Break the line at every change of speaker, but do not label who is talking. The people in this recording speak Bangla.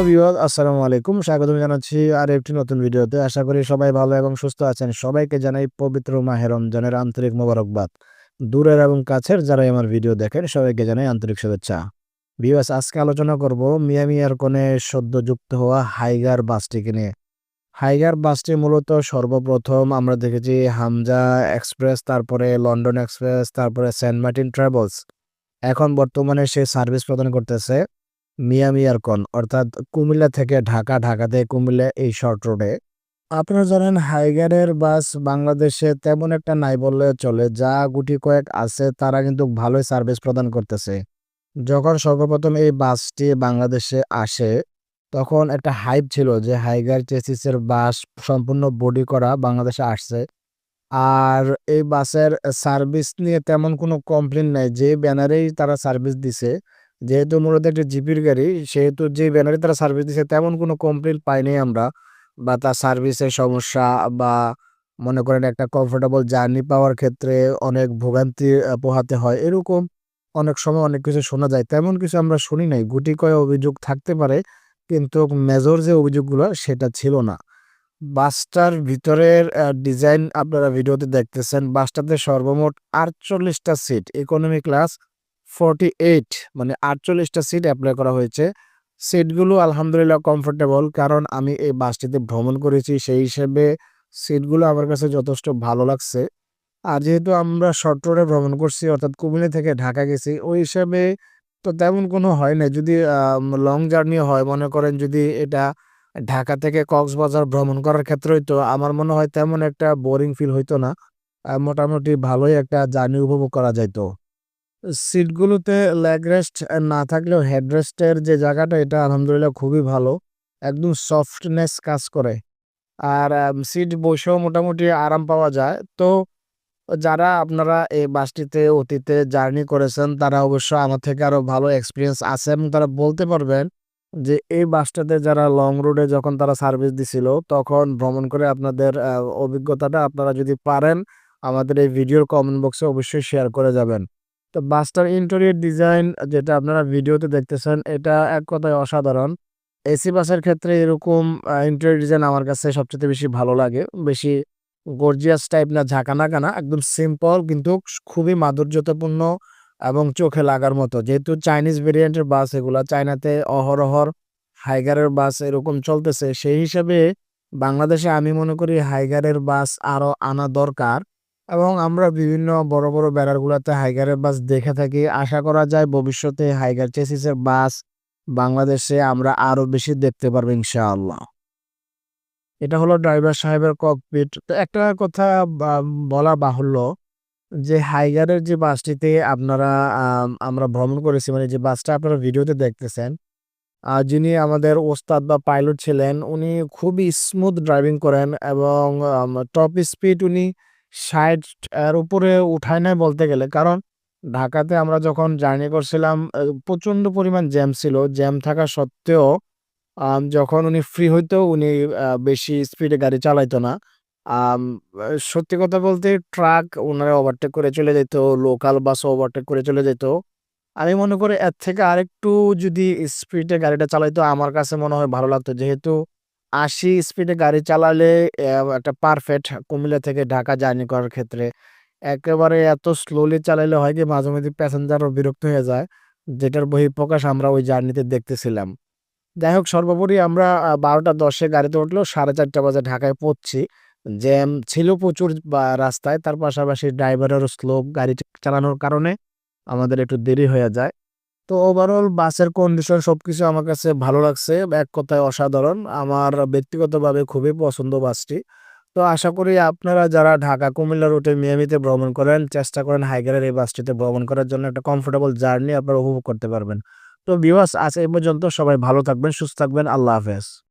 হ্যালো ভিউয়ার আসসালামু আলাইকুম। স্বাগতম জানাচ্ছি আর একটি নতুন ভিডিওতে। আশা করি সবাই ভালো এবং সুস্থ আছেন। সবাইকে জানাই পবিত্র মাহে রমজানের আন্তরিক মোবারকবাদ। দূরের এবং কাছের যারাই আমার ভিডিও দেখেন, সবাইকে জানাই আন্তরিক শুভেচ্ছা। ভিউয়ার্স, আজকে আলোচনা করব মিয়ামি এয়ারকনে সদ্য যুক্ত হওয়া হাইগার বাসটিকে নিয়ে। হাইগার বাসটি মূলত সর্বপ্রথম আমরা দেখেছি হামজা এক্সপ্রেস, তারপরে লন্ডন এক্সপ্রেস, তারপরে সেন্ট মার্টিন ট্রাভেলস। এখন বর্তমানে সে সার্ভিস প্রদান করতেছে। মিয়ামি এয়ারকন অর্থাৎ কুমিল্লা থেকে ঢাকা, ঢাকাতে কুমিল্লা এই শর্ট রোডে আপনারা জানেন হাইগারের বাস বাংলাদেশে তেমন একটা নাই বললে চলে, যা গুটি কয়েক আছে তারা কিন্তু ভালোই সার্ভিস প্রদান করতেছে। যখন সর্বপ্রথম এই বাসটি বাংলাদেশে আসে, তখন একটা হাইপ ছিল যে হাইগার চেসিসের বাস সম্পূর্ণ বডি করা বাংলাদেশে আসছে। আর এই বাসের সার্ভিস নিয়ে তেমন কোনো কমপ্লেন নাই যে ব্যানারেই তারা সার্ভিস দিছে। যেহেতু মূলত একটা জিপির গাড়ি, সেহেতু যে ব্যানারে তারা সার্ভিস দিচ্ছে তেমন কোনো কমপ্লেন পাইনি আমরা বা তার সার্ভিসের সমস্যা বা মনে করেন একটা কমফোর্টেবল জার্নি পাওয়ার ক্ষেত্রে অনেক ভোগান্তি পোহাতে হয়। এরকম অনেক সময় অনেক কিছু শোনা যায়। তেমন কিছু আমরা শুনি নাই। গুটি কয় অভিযোগ থাকতে পারে, কিন্তু মেজর যে অভিযোগগুলো সেটা ছিল না। বাসটার ভিতরের ডিজাইন আপনারা ভিডিওতে দেখতেছেন। বাসটাতে সর্বমোট আটচল্লিশটা seat economy class forty eight মানে আটচল্লিশটা সিট অ্যাপ্লাই করা হয়েছে। সিটগুলো আলহামদুলিল্লাহ কমফোর্টেবল কারণ আমি এই বাসটিতে ভ্রমণ করেছি, সেই হিসেবে সিটগুলো আমার কাছে যথেষ্ট ভালো লাগছে। আর যেহেতু আমরা শর্ট রোডে ভ্রমণ করছি, অর্থাৎ কুমিল্লা থেকে ঢাকা গেছি, ওই হিসেবে তো তেমন কোনো হয় না যদি লং জার্নি হয়, মনে করেন যদি এটা ঢাকা থেকে কক্সবাজার ভ্রমণ করার ক্ষেত্রে হইতো আমার মনে হয় তেমন একটা বোরিং ফিল হইতো না। মোটামুটি ভালোই একটা জার্নি উপভোগ করা যাইতো। সিটগুলোতে লেগ রেস্ট না থাকলেও হেড হেডরেস্টের যে জায়গাটা, এটা আলহামদুলিল্লাহ খুবই ভালো। একদম সফটনেস কাজ করে। আর সিট বসেও মোটামুটি আরাম পাওয়া যায়। তো, যারা আপনারা এই বাসটিতে, অতীতে জার্নি করেছেন, তারা অবশ্য আমার থেকে আরও ভালো এক্সপিরিয়েন্স আছে এবং তারা বলতে পারবেন যে, এই বাসটাতে যারা লং রুটে যখন তারা সার্ভিস দিছিল, তখন ভ্রমণ করে আপনাদের অভিজ্ঞতাটা আপনারা যদি পারেন, আমাদের এই ভিডিওর কমেন্ট বক্সে অবশ্যই শেয়ার করে যাবেন। তো বাসটার ইন্টেরিয়র ডিজাইন যেটা আপনারা ভিডিওতে দেখতেছেন, এটা এক কথায় অসাধারণ। এসি বাসের ক্ষেত্রে এরকম ইন্টেরিয়র ডিজাইন আমার কাছে সবচেয়ে বেশি ভালো লাগে। বেশি গর্জিয়াস টাইপ না ঝাঁকানা কানা একদম সিম্পল কিন্তু খুবই মাধুর্যতাপূর্ণ এবং চোখে লাগার মতো। যেহেতু চাইনিজ ভেরিয়েন্টের বাস এগুলা, চায়নাতে অহরহর হাইগারের বাস এরকম চলতেছে, সেই হিসাবে বাংলাদেশে আমি মনে করি হাইগারের বাস আরও আনা দরকার। এবং আমরা বিভিন্ন বড় বড় ব্যানারগুলোতে হাইগারের বাস দেখে থাকি। আশা করা যায় ভবিষ্যতে হাইগার চেসিসের বাস বাংলাদেশে আমরা আরও বেশি দেখতে পারব ইনশাআল্লাহ। এটা হলো ড্রাইভার সাহেবের ককপিট তো একটা কথা বলা বাহুল্য যে হাইগারের যে বাসটিতে আপনারা আমরা ভ্রমণ করেছি মানে যে বাসটা আপনারা ভিডিওতে দেখতেছেন যিনি আমাদের ওস্তাদ বা পাইলট ছিলেন, উনি খুবই স্মুথ ড্রাইভিং করেন এবং টপ স্পিড উনি ষাট এর উপরে উঠায় নাই বলতে গেলে। কারণ ঢাকাতে আমরা যখন জার্নি করছিলাম আহ, প্রচণ্ড পরিমাণ জ্যাম ছিল। জ্যাম থাকা সত্ত্বেও যখন উনি ফ্রি হইতো উনি বেশি স্পিডে গাড়ি চালাইতো না। সত্যি কথা বলতে ট্রাক ওনারা ওভারটেক করে চলে যেত লোকাল বাস ওভারটেক করে চলে যেত। আমি মনে করি এর থেকে আরেকটু যদি স্পিডে গাড়িটা চালাইতো আমার কাছে মনে হয় ভালো লাগতো। যেহেতু আশি স্পিডে গাড়ি চালালে একটা পারফেক্ট কুমিল্লা থেকে ঢাকা জার্নি করার ক্ষেত্রে। একেবারে এত স্লোলি চালাইলে হয় কি, মাঝে মাঝে প্যাসেঞ্জারও বিরক্ত হয়ে যায়, যেটার বহিঃপ্রকাশ আমরা ওই জার্নিতে দেখতেছিলাম। যাই হোক, সর্বোপরি আমরা বারোটা দশে গাড়িতে উঠলেও সাড়ে চারটা বাজে ঢাকায় পৌঁছছি জ্যাম ছিল প্রচুর রাস্তায়, তার পাশাপাশি ড্রাইভারেরও স্লো গাড়ি চালানোর কারণে আমাদের একটু দেরি হয়ে যায়। তো ওভারঅল বাসের কন্ডিশন সবকিছু আমার কাছে ভালো লাগছে, এক কথায় অসাধারণ। আমার ব্যক্তিগতভাবে খুবই পছন্দ বাসটি। তো আশা করি আপনারা যারা ঢাকা কুমিল্লা রুটে মিয়ামিতে ভ্রমণ করেন, চেষ্টা করেন হাইগারের এই বাসটিতে ভ্রমণ করার জন্য একটা কমফোর্টেবল জার্নি আপনারা উপভোগ করতে পারবেন। তো বিভাস আজ এই পর্যন্ত সবাই ভালো থাকবেন, সুস্থ থাকবেন, আল্লাহ হাফেজ।